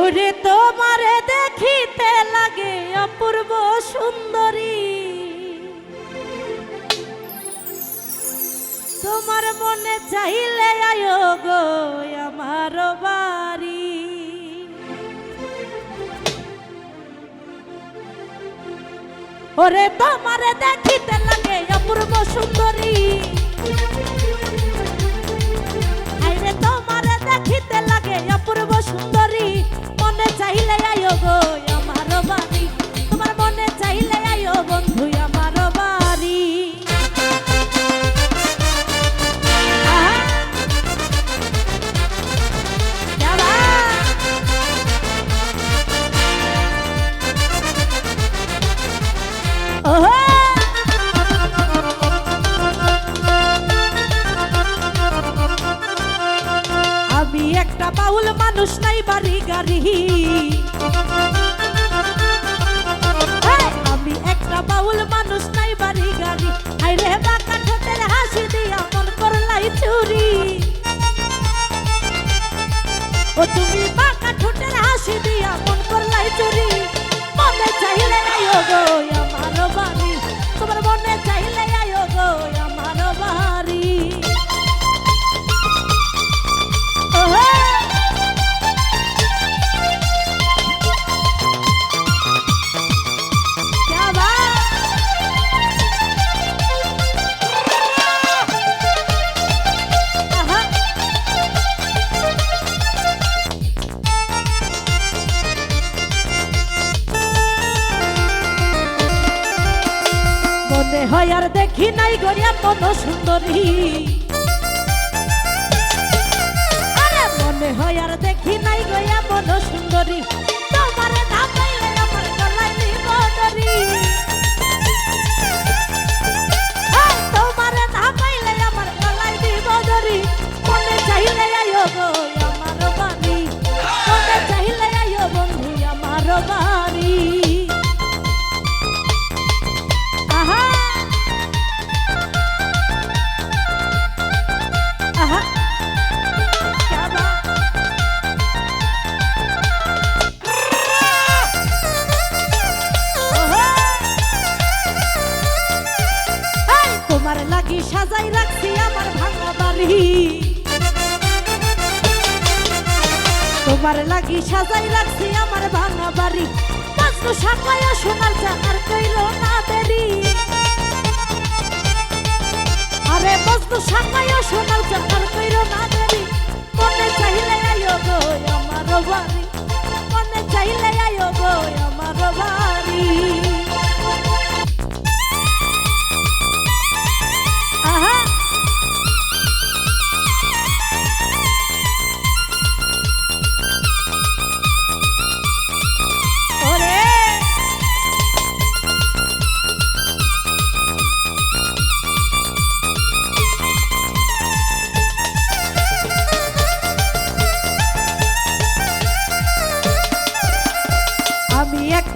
ওরে তোমারে দেখিতে লাগে অপূর্ব সুন্দরী। তোমার মনে চাইলে আয়ো গো আমার বাড়ি। ওরে তোমারে দেখিতে আমি একটা বাউল মানুষ, নাই বাড়ি গাড়ি। আমি একটা বাউল মানুষ, নাই বাড়ি গাড়ি। আইরে বাঁকা ঠোঁটের হাসি দিয়া মন করলাই চুরি। ও তুমি বাঁকা ঠোঁটের হাসি দিয়া হয় আর দেখি নাই গড়িয়া মন সুন্দরী। মনে হয় আর দেখি নাই গয়া মন সুন্দরী। তোমার লাগি সাজাই রাখছি আমার ভাঙা বাড়ি। মজনু সাকায় সোনার চাকার কইল না দেরি। আরে মজনু সাকায় সোনার চাকার কইল না দেরি। মনে চাইলে আয়ো গো আমার বাড়ি।